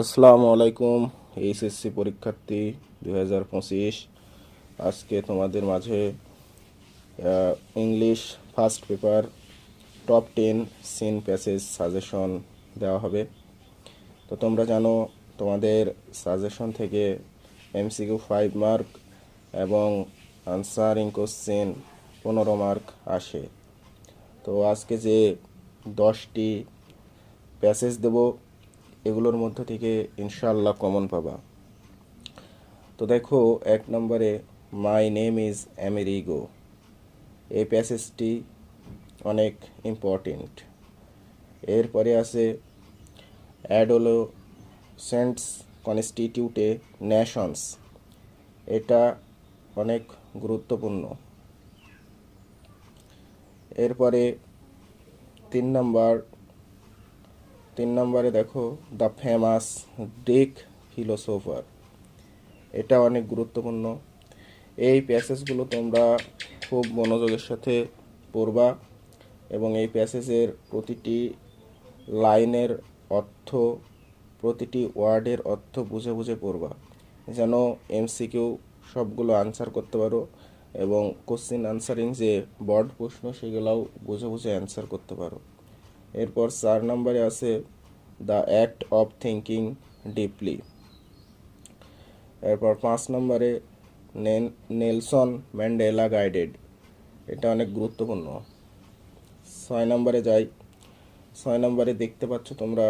আসসালামু আলাইকুম, এইচএসসি পরীক্ষার্থী দুই হাজার পঁচিশ। আজকে তোমাদের মাঝে English first paper top ten seen passage suggestion দেওয়া হবে। তো তোমরা জানো, তোমাদের সাজেশন থেকে এমসিকিউ ফাইভ মার্ক এবং আনসারিং কোশ্চেন পনেরো মার্ক আসে। তো আজকে যে দশটি প্যাসেজ দেব এগুলোর মধ্যে থেকে ইনশাল্লাহ কমন পাবা। তো দেখো, এক নম্বরে মাই নেম ইজ অ্যামেরিগো এই প্যাসেজটি অনেক ইম্পর্টেন্ট এরপরে আছে অ্যাডোলো সেন্টস কনস্টিটিউটে ন্যাশনস এটা অনেক গুরুত্বপূর্ণ। এরপরে, তিন নম্বর তিন নম্বরে দেখো, দ্য ফেমাস গ্রিক ফিলোসোফার এটা অনেক গুরুত্বপূর্ণ। এই প্যাসেজগুলো তোমরা খুব মনোযোগের সাথে পড়বা এবং এই প্যাসেজের প্রতিটি লাইনের অর্থ, প্রতিটি ওয়ার্ডের অর্থ বুঝে বুঝে পড়বা। যেন এমসিকিউ সবগুলো আনসার করতে পারো এবং কোশ্চিন আনসারিং যে বর্ড প্রশ্ন সেগুলোও বুঝে বুঝে অ্যান্সার করতে পারো। এরপর চার নম্বরে আছে the act of thinking deeply. এরপর পাঁচ নম্বরে নেলসন ম্যান্ডেলা গাইডেড। এটা অনেক গুরুত্বপূর্ণ। ছয় নম্বরে যাই, ছয় নম্বরে দেখতে পাচ্ছ তোমরা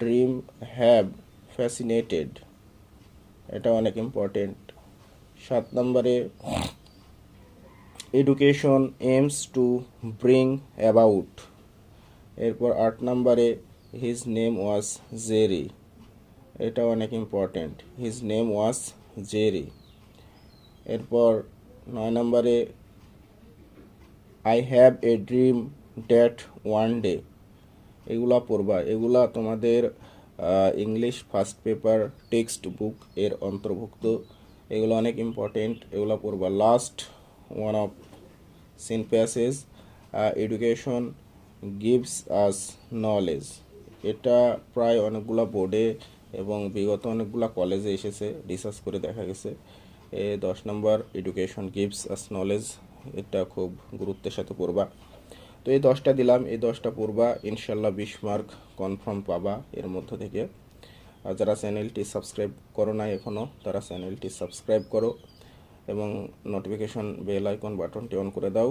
ড্রিম হ্যাভ ফ্যাসিনেটেড। এটা অনেক ইম্পর্টেন্ট। সাত নম্বরে, education aims to bring about. এরপর আট নম্বরে হিজ নেম ওয়াজ জেরি এটা অনেক important his name was Jerry এরপর নয় নম্বরে I have a dream that one day এগুলা পড়বা। এগুলা তোমাদের English first paper text book এর অন্তর্ভুক্ত। এগুলো অনেক ইম্পর্টেন্ট এগুলো পড়বা। Last one of seen passage education gives us knowledge এটা প্রায় অনেকগুলো বোর্ডে এবং বিগত অনেকগুলো কলেজে এসেছে রিসার্চ করে দেখা গেছে। এ দশ নম্বর এডুকেশন গিভস আস নলেজ এটা খুব গুরুত্বের সাথে পড়বা। তো এই দশটা দিলাম। এই দশটা পড়বা ইনশাল্লাহ বিশ মার্ক কনফার্ম পাবা এর মধ্য থেকে। আর যারা চ্যানেলটি সাবস্ক্রাইব করো না এখনও তারা চ্যানেলটি সাবস্ক্রাইব করো এবং নোটিফিকেশন বেল আইকন বাটনটি অন করে দাও।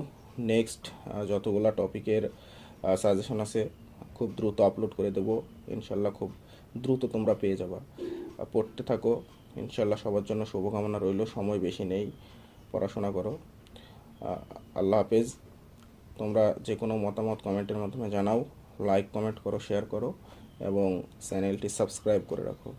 নেক্সট যতগুলা টপিকের সাজেশন আছে, খুব দ্রুত আপলোড করে দেবো। ইনশাল্লাহ খুব দ্রুত তোমরা পেয়ে যাবা। পড়তে থাকো। ইনশাল্লাহ সবার জন্য শুভকামনা রইল। সময় বেশি নেই। পড়াশোনা করো। আল্লাহ হাফেজ। তোমরা যে কোনো মতামত কমেন্টের মাধ্যমে জানাও। লাইক কমেন্ট করো শেয়ার করো এবং চ্যানেলটি সাবস্ক্রাইব করে রাখো।